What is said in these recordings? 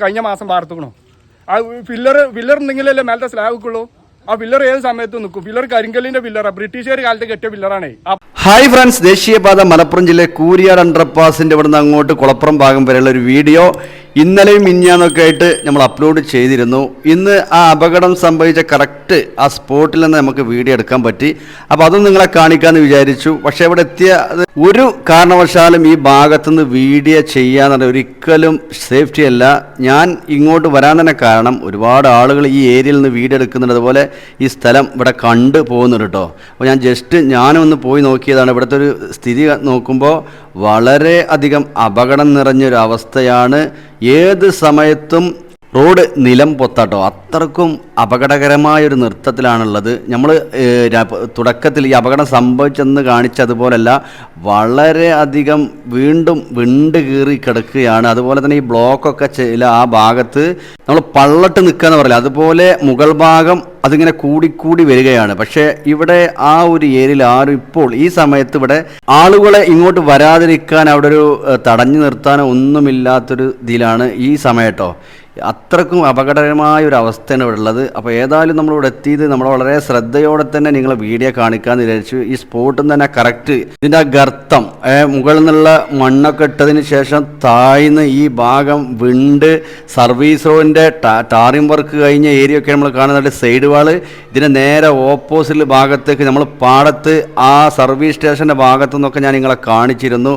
കഴിഞ്ഞ മാസം വാർത്തുക്കണോ? ആ ഫില്ലർ ഫില്ലർ ഉണ്ടെങ്കിലല്ലേ മേലത്തെ സ്ലാബ് വെക്കുള്ളൂ ആ ഫില്ലർ ഏത് സമയത്ത് നിൽക്കും ഫില്ലർ കരിങ്കല്ലിന്റെ ഫില്ലറാണ് ബ്രിട്ടീഷുകാർ കാലത്ത് കെട്ടിയ ഫില്ലറാണ് ആ ഹായ് ഫ്രണ്ട്സ് ദേശീയപാത മലപ്പുറം ജില്ലയിലെ കൂരിയാട് അണ്ടർപാസിന്റെ ഇവിടുന്ന് അങ്ങോട്ട് കുളപ്പുറം ഭാഗം വരെയുള്ള ഒരു വീഡിയോ. ഇന്നലെയും മിഞ്ഞാന്നൊക്കെ ആയിട്ട് നമ്മൾ അപ്ലോഡ് ചെയ്തിരുന്നു. ഇന്ന് ആ അപകടം സംഭവിച്ച കറക്റ്റ് ആ സ്പോട്ടിൽ നിന്ന് നമുക്ക് വീഡിയോ എടുക്കാൻ പറ്റി. അപ്പോൾ അതും നിങ്ങളെ കാണിക്കാമെന്ന് വിചാരിച്ചു. പക്ഷേ ഇവിടെ എത്തിയ ഒരു കാരണവശാലും ഈ ഭാഗത്തുനിന്ന് വീഡിയോ ചെയ്യാന്ന് ഒരിക്കലും സേഫ്റ്റി അല്ല. ഞാൻ ഇങ്ങോട്ട് വരാൻ തന്നെ കാരണം ഒരുപാട് ആളുകൾ ഈ ഏരിയയിൽ നിന്ന് വീഡിയോ എടുക്കുന്നുണ്ട്. അതുപോലെ ഈ സ്ഥലം ഇവിടെ കണ്ടു പോകുന്നുണ്ട് കേട്ടോ. അപ്പോൾ ഞാൻ ജസ്റ്റ് ഞാനൊന്ന് പോയി നോക്കിയതാണ്. ഇവിടുത്തെ ഒരു സ്ഥിതി നോക്കുമ്പോൾ വളരെ അധികം അപകടം നിറഞ്ഞൊരവസ്ഥയാണ്. ഏത് സമയത്തും റോഡ് നിലം പൊത്താട്ടോ. അത്രക്കും അപകടകരമായ ഒരു നൃത്തത്തിലാണുള്ളത് നമ്മൾ തുടക്കത്തിൽ ഈ അപകടം സംഭവിച്ചെന്ന് കാണിച്ചതുപോലല്ല വളരെ അധികം വീണ്ടും വിണ്ട് കീറി കിടക്കുകയാണ്. അതുപോലെ തന്നെ ഈ ബ്ലോക്കൊക്കെ ചില ആ ഭാഗത്ത് നമ്മൾ പള്ളട്ട് നിൽക്കുക എന്ന് പറയില്ല അതുപോലെ മുഗൾ ഭാഗം അതിങ്ങനെ കൂടിക്കൂടി വരികയാണ്. പക്ഷേ ഇവിടെ ആ ഒരു ഏരിയയിൽ ആരും ഇപ്പോൾ ഈ സമയത്ത് ഇവിടെ ആളുകളെ ഇങ്ങോട്ട് വരാതിരിക്കാൻ അവിടെ ഒരു തടഞ്ഞു നിർത്താനോ ഒന്നുമില്ലാത്തൊരു ഇതിലാണ് ഈ സമയം കേട്ടോ അത്രക്കും അപകടകരമായ ഒരു അവസ്ഥയാണ് ഇവിടെ ഉള്ളത്. അപ്പോൾ ഏതായാലും നമ്മളിവിടെ എത്തിയത് നമ്മൾ വളരെ ശ്രദ്ധയോടെ തന്നെ നിങ്ങൾ വീഡിയോ കാണിക്കാമെന്ന് വിചാരിച്ചു. ഈ സ്പോട്ടിൽ തന്നെ കറക്റ്റ്. ഇതിന്റെ ഗർത്തം മുകളിൽ നിന്നുള്ള മണ്ണൊക്കെ ഇട്ടതിന് ശേഷം താഴ്ന്ന് ഈ ഭാഗം വിണ്ട് സർവീസ് റോഡിന്റെ ടാറിംഗ് വർക്ക് കഴിഞ്ഞ ഏരിയ ഒക്കെ നമ്മൾ കാണുന്നുണ്ട് സൈഡ് വാൾ ഇതിന്റെ നേരെ ഓപ്പോസിറ്റ് ഭാഗത്തേക്ക് നമ്മൾ പാടത്ത് ആ സർവീസ് സ്റ്റേഷന്റെ ഭാഗത്തു നിന്നൊക്കെ ഞാൻ നിങ്ങളെ കാണിച്ചിരുന്നു.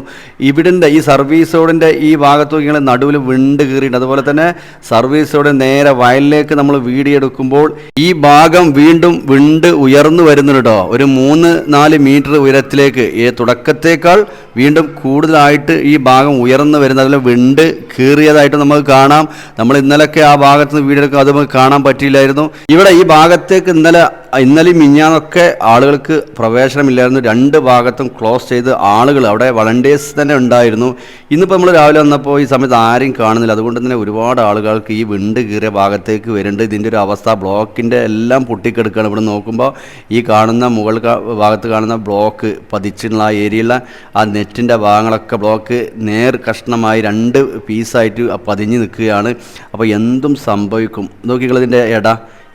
ഇവിടുത്തെ ഈ സർവീസ് റോഡിന്റെ ഈ ഭാഗത്തു നിങ്ങൾ നടുവിൽ വിണ്ട് കീറിയിട്ടുണ്ട്. അതുപോലെ തന്നെ സർവീസ് റോഡ് നേരെ വയലിലേക്ക് നമ്മൾ വീടിയെടുക്കുമ്പോൾ ഈ ഭാഗം വീണ്ടും വിണ്ട് ഉയർന്നു വരുന്നുണ്ട് ഒരു മൂന്ന് നാല് മീറ്റർ ഉയരത്തിലേക്ക്. ഈ തുടക്കത്തേക്കാൾ വീണ്ടും കൂടുതലായിട്ട് ഈ ഭാഗം ഉയർന്നു വരുന്ന അതിൽ വിണ്ട് കീറിയതായിട്ട് നമുക്ക് കാണാം. നമ്മൾ ഇന്നലെയൊക്കെ ആ ഭാഗത്ത് നിന്ന് വീഡിയോ അത് നമുക്ക് കാണാൻ പറ്റിയില്ലായിരുന്നു. ഇവിടെ ഈ ഭാഗത്തേക്ക് ഇന്നലെ ഇന്നലെ മിഞ്ഞാന്നൊക്കെ ആളുകൾക്ക് പ്രവേശനമില്ലായിരുന്നു. രണ്ട് ഭാഗത്തും ക്ലോസ് ചെയ്ത് ആളുകൾ അവിടെ വളണ്ടിയേഴ്സ് തന്നെ ഉണ്ടായിരുന്നു. ഇന്നിപ്പോൾ നമ്മൾ രാവിലെ വന്നപ്പോൾ ഈ സമയത്ത് ആരെയും കാണുന്നില്ല. അതുകൊണ്ട് തന്നെ ഒരുപാട് ആളുകൾക്ക് ഈ വിണ്ട് കീറിയ ഭാഗത്തേക്ക് വരുന്നുണ്ട്. ഇതിന്റെ ഒരു അവസ്ഥ ബ്ലോക്കിന്റെ എല്ലാം പൊട്ടിക്കെടുക്കുകയാണ് ഇവിടെ നോക്കുമ്പോൾ ഈ കാണുന്ന മുകൾ ഭാഗത്ത് കാണുന്ന ബ്ലോക്ക് പതിച്ചിട്ടുള്ള ആ ഏരിയയിലുള്ള ആ നെറ്റിന്റെ ഭാഗങ്ങളൊക്കെ ബ്ലോക്ക് നേർ കഷ്ണമായി രണ്ട് പീസായിട്ട് പതിഞ്ഞ് നിൽക്കുകയാണ്. അപ്പോൾ എന്തും സംഭവിക്കും. നോക്കിക്കളതിന്റെ ഇട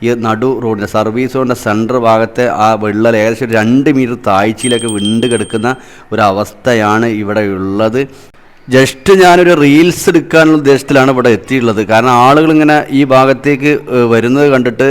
ഈ നടു റോഡിന്റെ സർവീസ് റോഡിന്റെ സെന്റർ ഭാഗത്തെ ആ വെള്ളൽ ഏകദേശം രണ്ട് മീറ്റർ താഴ്ചയിലൊക്കെ വിണ്ട് കിടക്കുന്ന ഒരു അവസ്ഥയാണ് ഇവിടെ ഉള്ളത്. ജസ്റ്റ് ഞാനൊരു റീൽസ് എടുക്കാനുള്ള ഉദ്ദേശത്തിലാണ് ഇവിടെ എത്തിയിട്ടുള്ളത്. കാരണം ആളുകൾ ഇങ്ങനെ ഈ ഭാഗത്തേക്ക് വരുന്നത് കണ്ടിട്ട്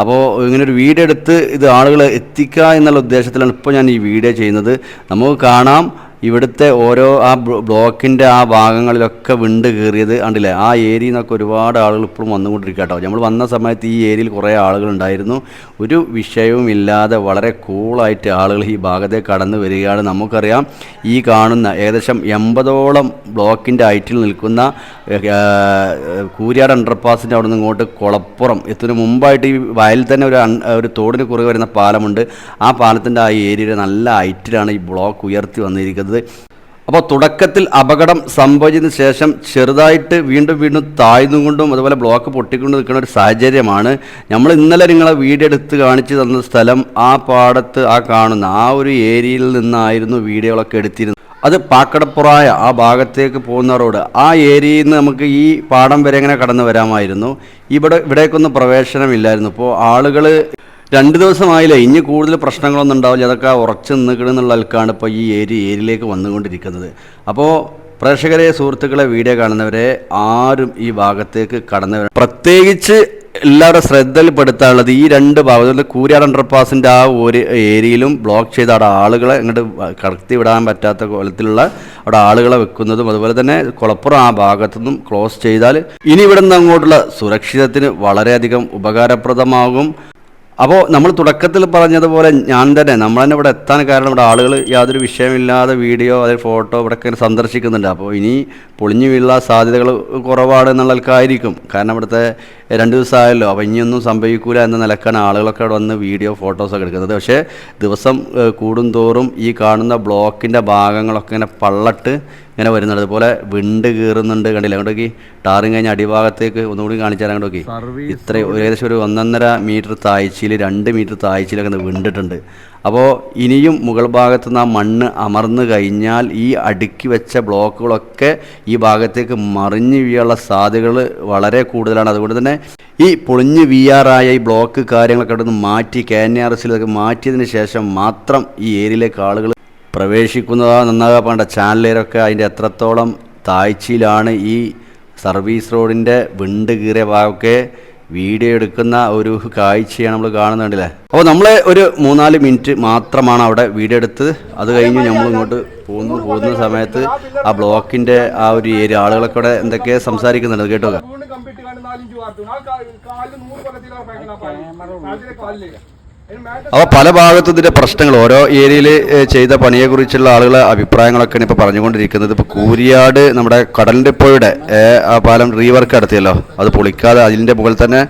അപ്പോൾ ഇങ്ങനെ ഒരു വീഡിയോ എടുത്ത് ഇത് ആളുകൾ എത്തിക്കുക എന്നുള്ള ഉദ്ദേശത്തിലാണ് ഇപ്പോൾ ഞാൻ ഈ വീഡിയോ ചെയ്യുന്നത്. നമുക്ക് കാണാം. ഇവിടുത്തെ ഓരോ ആ ബ്ലോ- ബ്ലോക്കിന്റെ ആ ഭാഗങ്ങളിലൊക്കെ വിണ്ട് കയറിയത് കണ്ടില്ലേ? ആ ഏരിയയിൽ നിന്നൊക്കെ ഒരുപാട് ആളുകൾ ഇപ്പോഴും വന്നുകൊണ്ടിരിക്കുക കേട്ടോ നമ്മൾ വന്ന സമയത്ത് ഈ ഏരിയയിൽ കുറേ ആളുകൾ ഉണ്ടായിരുന്നു ഒരു വിഷയവുമില്ലാതെ വളരെ കൂളായിട്ട് ആളുകൾ ഈ ഭാഗത്തെ കടന്നു വരികയാണ് നമുക്കറിയാം. ഈ കാണുന്ന ഏകദേശം എൺപതോളം ബ്ലോക്കിന്റെ ഹൈറ്റിൽ നിൽക്കുന്ന കൂരിയാട് അണ്ടർപാസിന്റെ അവിടെ നിന്ന് ഇങ്ങോട്ട് കുളപ്പുറം എത്തുന്നതിന് മുമ്പായിട്ട് ഈ വയലിൽ തന്നെ ഒരു ഒരു തോടിന് കുറുകെ വരുന്ന പാലമുണ്ട്. ആ പാലത്തിന്റെ ആ ഏരിയയുടെ നല്ല ഹൈറ്റിലാണ് ഈ ബ്ലോക്ക് ഉയർത്തി വന്നിരിക്കുന്നത്. അപ്പോൾ തുടക്കത്തിൽ അപകടം സംഭവിച്ചതിന് ശേഷം ചെറുതായിട്ട് വീണ്ടും വീണ്ടും താഴ്ന്നുകൊണ്ടും അതുപോലെ ബ്ലോക്ക് പൊട്ടിക്കൊണ്ട് നിൽക്കുന്ന ഒരു സാഹചര്യമാണ്. നമ്മൾ ഇന്നലെ നിങ്ങളെ വീഡിയോ എടുത്ത് കാണിച്ചു തന്ന സ്ഥലം ആ പാടത്ത് ആ കാണുന്ന ആ ഒരു ഏരിയയിൽ നിന്നായിരുന്നു വീഡിയോകളൊക്കെ എടുത്തിരുന്നത്. അത് പാക്കടപ്പുറായ ആ ഭാഗത്തേക്ക് പോകുന്ന റോഡ് ആ ഏരിയയിൽ നിന്ന് നമുക്ക് ഈ പാടം വരെ എങ്ങനെ കടന്നു വരാമായിരുന്നു. ഇവിടെ ഇവിടേക്കൊന്നും പ്രവേശനമില്ലായിരുന്നു. ഇപ്പോൾ ആളുകൾ രണ്ട് ദിവസമായില്ലേ ഇനി കൂടുതൽ പ്രശ്നങ്ങളൊന്നും ഉണ്ടാവില്ല. അതൊക്കെ ഉറച്ച് നിൽക്കണമെന്നുള്ള ആൾക്കാണ് ഇപ്പോൾ ഈ ഏരിയ ഏരിയയിലേക്ക് വന്നുകൊണ്ടിരിക്കുന്നത്. അപ്പോൾ പ്രേക്ഷകരെ സുഹൃത്തുക്കളെ വീഡിയോ കാണുന്നവരെ ആരും ഈ ഭാഗത്തേക്ക് കടന്നു വരാൻ പ്രത്യേകിച്ച് എല്ലാവരുടെ ശ്രദ്ധയിൽപ്പെടുത്താനുള്ളത് ഈ രണ്ട് ഭാഗം അതുപോലെ കൂരിയാട് അണ്ടർപാസിന്റെ ആ ഒരു ഏരിയയിലും ബ്ലോക്ക് ചെയ്ത് അവിടെ ആളുകളെ ഇങ്ങോട്ട് കടത്തി വിടാൻ പറ്റാത്ത കോലത്തിലുള്ള അവിടെ ആളുകളെ വെക്കുന്നതും അതുപോലെ തന്നെ കുളപ്പുറം ആ ഭാഗത്തുനിന്നും ക്ലോസ് ചെയ്താൽ ഇനി ഇവിടെ നിന്ന് അങ്ങോട്ടുള്ള സുരക്ഷിതത്തിന് വളരെയധികം ഉപകാരപ്രദമാകും. അപ്പോൾ നമ്മൾ തുടക്കത്തിൽ പറഞ്ഞതുപോലെ ഞാൻ തന്നെ നമ്മൾ തന്നെ ഇവിടെ എത്താൻ കാരണം ഇവിടെ ആളുകൾ യാതൊരു വിഷയമില്ലാതെ വീഡിയോ അതായത് ഫോട്ടോ ഇവിടെ ഒക്കെ സന്ദർശിക്കുന്നുണ്ട്. അപ്പോൾ ഇനി പൊളിഞ്ഞു വീഴാൻ സാധ്യതകൾ കുറവാണ് എന്നുള്ളവർക്കായിരിക്കും കാരണം ഇവിടുത്തെ രണ്ട് ദിവസമായല്ലോ അപ്പോൾ ഇനിയൊന്നും സംഭവിക്കൂല എന്ന നിലക്കാണ് ആളുകളൊക്കെ അവിടെ വന്ന് വീഡിയോ ഫോട്ടോസൊക്കെ എടുക്കുന്നത്. പക്ഷേ ദിവസം കൂടുന്തോറും ഈ കാണുന്ന ബ്ലോക്കിന്റെ ഭാഗങ്ങളൊക്കെ ഇങ്ങനെ പള്ളട്ട് ഇങ്ങനെ വരുന്നുണ്ട്. അതുപോലെ വിണ്ട് കീറുന്നുണ്ട്. കണ്ടില്ല? അങ്ങോട്ടേക്ക് ടാറിങ് കഴിഞ്ഞ അടിഭാഗത്തേക്ക് ഒന്നുകൂടി കാണിച്ചാൽ അങ്ങോട്ടേക്ക്. ഇത്ര ഏകദേശം ഒരു ഒന്നൊന്നര മീറ്റർ താഴ്ചയിൽ രണ്ട് മീറ്റർ താഴ്ചയിലൊക്കെ വിണ്ടിട്ടുണ്ട്. അപ്പോൾ ഇനിയും മുകൾ ഭാഗത്ത് നിന്ന് ആ മണ്ണ് അമർന്നു കഴിഞ്ഞാൽ ഈ അടുക്കി വെച്ച ബ്ലോക്കുകളൊക്കെ ഈ ഭാഗത്തേക്ക് മറിഞ്ഞ് വീഴാനുള്ള സാധ്യതകൾ വളരെ കൂടുതലാണ്. അതുകൊണ്ട് തന്നെ ഈ പൊളിഞ്ഞ് വീയാറായ ഈ ബ്ലോക്ക് കാര്യങ്ങളൊക്കെ അവിടെ നിന്ന് മാറ്റി കെ എൻ ആർ എസിലൊക്കെ മാറ്റിയതിന് ശേഷം മാത്രം ഈ ഏരിയയിലേക്ക് ആളുകൾ പ്രവേശിക്കുന്നതാ നന്നാകാൻ പാണ്ട. ചാനലേരൊക്കെ അതിന്റെ എത്രത്തോളം താഴ്ചയിലാണ് ഈ സർവീസ് റോഡിന്റെ വിണ്ട് കീറിയ ഭാഗമൊക്കെ വീഡിയോ എടുക്കുന്ന ഒരു കാഴ്ചയാണ് നമ്മൾ കാണുന്നുണ്ടല്ലേ? അപ്പോൾ നമ്മൾ ഒരു മൂന്നാൽ മിനിറ്റ് മാത്രമാണ് അവിടെ വീഡിയോ എടുത്തത്. അത് കഴിഞ്ഞ് നമ്മൾ ഇങ്ങോട്ട് പോകുന്നു. പോകുന്ന സമയത്ത് ആ ബ്ലോക്കിന്റെ ആ ഒരു ഏരിയ ആളുകളൊക്കെ ഇവിടെ എന്തൊക്കെ സംസാരിക്കുന്നുണ്ട് കേട്ടോ അപ്പോൾ പല ഭാഗത്തും ഇതിന്റെ പ്രശ്നങ്ങൾ. ഓരോ ഏരിയയിൽ ചെയ്ത പണിയെക്കുറിച്ചുള്ള ആളുകളെ അഭിപ്രായങ്ങളൊക്കെയാണ് ഇപ്പോൾ പറഞ്ഞുകൊണ്ടിരിക്കുന്നത്. ഇപ്പോൾ കൂരിയാട് നമ്മുടെ കടലിന്റെ പുഴയുടെ ആ പാലം റീവർക്ക് നടത്തിയല്ലോ. അത് പൊളിക്കാതെ അതിന്റെ മുകളിൽ തന്നെ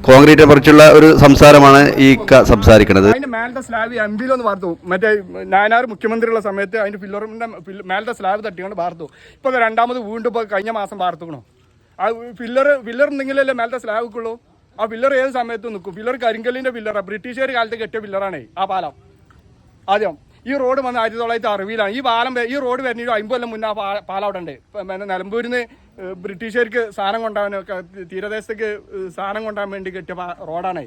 കോൺക്രീറ്റിനെ കുറിച്ചുള്ള ഒരു സംസാരമാണ് ഈ സംസാരിക്കുന്നത്. അതിന്റെ മേലത്തെ സ്ലാബ് എം പിയിലൊന്ന് വാർത്തു. മറ്റേ നായനാർ മുഖ്യമന്ത്രിയുള്ള സമയത്ത് അതിന്റെ ഫില്ലറിന്റെ ഫില്ല- മേലത്തെ സ്ലാബ് തട്ടിക്കൊണ്ട് വാർത്തു. ഇപ്പൊ രണ്ടാമത് വീണ്ടും ഇപ്പൊ കഴിഞ്ഞ മാസം വാർത്തുക്കണോ. ആ ഫില്ലർ ഫില്ലർ അല്ലേ മേലത്തെ സ്ലാബ് ആ പില്ലർ ഏത് സമയത്തും നിൽക്കും. പില്ലർ കരിങ്കല്ലിന്റെ പില്ലറാണ് ബ്രിട്ടീഷുകാർ കാലത്ത് കെട്ടിയ ഫില്ലറാണേ ആ പാലം. ആദ്യം ഈ റോഡ് വന്ന് ആയിരത്തി തൊള്ളായിരത്തി അറുപതിലാണ്. ഈ പാലം ഈ റോഡ് വരുന്ന അമ്പത് കൊല്ലം മുന്നേ ആ പാലം അവിടെ ഉണ്ട്. പിന്നെ നിലമ്പൂരിൽ നിന്ന് ബ്രിട്ടീഷുകാർക്ക് സാധനം കൊണ്ടാകാനൊക്കെ തീരദേശത്തേക്ക് സാധനം കൊണ്ടാൻ വേണ്ടി കെട്ടിയ റോഡാണ്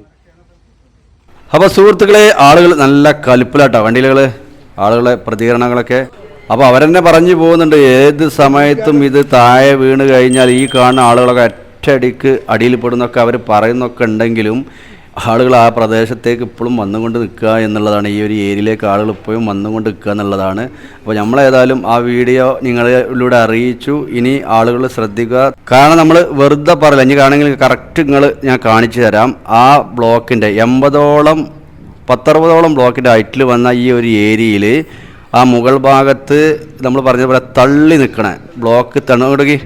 അപ്പോൾ സുഹൃത്തുക്കളെ ആളുകൾ നല്ല കലിപ്പിലാട്ടോ. വണ്ടിയിലുകൾ ആളുകളെ പ്രതികരണങ്ങളൊക്കെ. അപ്പോൾ അവരെന്നെ പറഞ്ഞു പോകുന്നുണ്ട് ഏത് സമയത്തും ഇത് താഴെ വീണ് കഴിഞ്ഞാൽ ഈ കാണുന്ന ആളുകളൊക്കെ ഒറ്റയടിക്ക് അടിയിൽ പെടുന്നൊക്കെ അവർ പറയുന്നൊക്കെ ഉണ്ടെങ്കിലും ആളുകൾ ആ പ്രദേശത്തേക്ക് ഇപ്പോഴും വന്നുകൊണ്ട് നിൽക്കുക എന്നുള്ളതാണ് ഈ ഒരു ഏരിയയിലേക്ക് ആളുകൾ ഇപ്പോഴും വന്നുകൊണ്ട് നിൽക്കുക എന്നുള്ളതാണ്. അപ്പോൾ നമ്മളേതായാലും ആ വീഡിയോ നിങ്ങളിലൂടെ അറിയിച്ചു. ഇനി ആളുകൾ ശ്രദ്ധിക്കുക. കാരണം നമ്മൾ വെറുതെ പറയില്ല. ഇനി കാണെങ്കിൽ കറക്റ്റ് നിങ്ങൾ ഞാൻ കാണിച്ചു തരാം. ആ ബ്ലോക്കിന്റെ എൺപതോളം പത്തറുപതോളം ബ്ലോക്കിന്റെ ഹൈറ്റിൽ വന്ന ഈ ഒരു ഏരിയയിൽ ആ മുകൾ ഭാഗത്ത് നമ്മൾ പറഞ്ഞതുപോലെ തള്ളി നിൽക്കണ. ബ്ലോക്ക് തണുകൊടുക്കി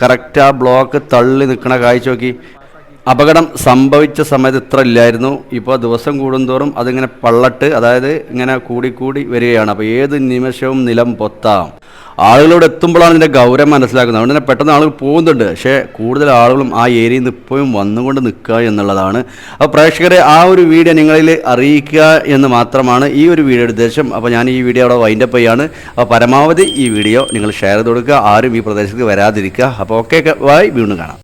കറക്റ്റ് ബ്ലോക്ക് തള്ളി നിൽക്കണ കാഴ്ച നോക്കി. അപകടം സംഭവിച്ച സമയത്ത് ഇത്ര ഇല്ലായിരുന്നു. ഇപ്പോൾ ദിവസം കൂടുന്തോറും അതിങ്ങനെ പള്ളട്ട് അതായത് ഇങ്ങനെ കൂടിക്കൂടി വരികയാണ്. അപ്പോൾ ഏത് നിമിഷവും നിലം പൊത്താം. ആളുകളോട് എത്തുമ്പോഴാണ് ഇതിന്റെ ഗൗരവം മനസ്സിലാക്കുന്നത്. അതുകൊണ്ട് തന്നെ പെട്ടെന്ന് ആളുകൾ പോകുന്നുണ്ട്. പക്ഷേ കൂടുതൽ ആളുകളും ആ ഏരിയയിൽ നിന്ന് ഇപ്പോഴും വന്നുകൊണ്ട് നിൽക്കുക എന്നുള്ളതാണ്. അപ്പോൾ പ്രേക്ഷകരെ ആ ഒരു വീഡിയോ നിങ്ങളിൽ അറിയിക്കുക എന്ന് മാത്രമാണ് ഈ ഒരു വീഡിയോയുടെ ഉദ്ദേശം. അപ്പോൾ ഞാൻ ഈ വീഡിയോ അവിടെ വൈൻഡപ്പ് ചെയ്യാണ് അപ്പോൾ പരമാവധി ഈ വീഡിയോ നിങ്ങൾ ഷെയർ ചെയ്ത് കൊടുക്കുക. ആരും ഈ പ്രദേശത്ത് വരാതിരിക്കുക. അപ്പോൾ ഓക്കെ ബൈ വീണ്ടും കാണാം.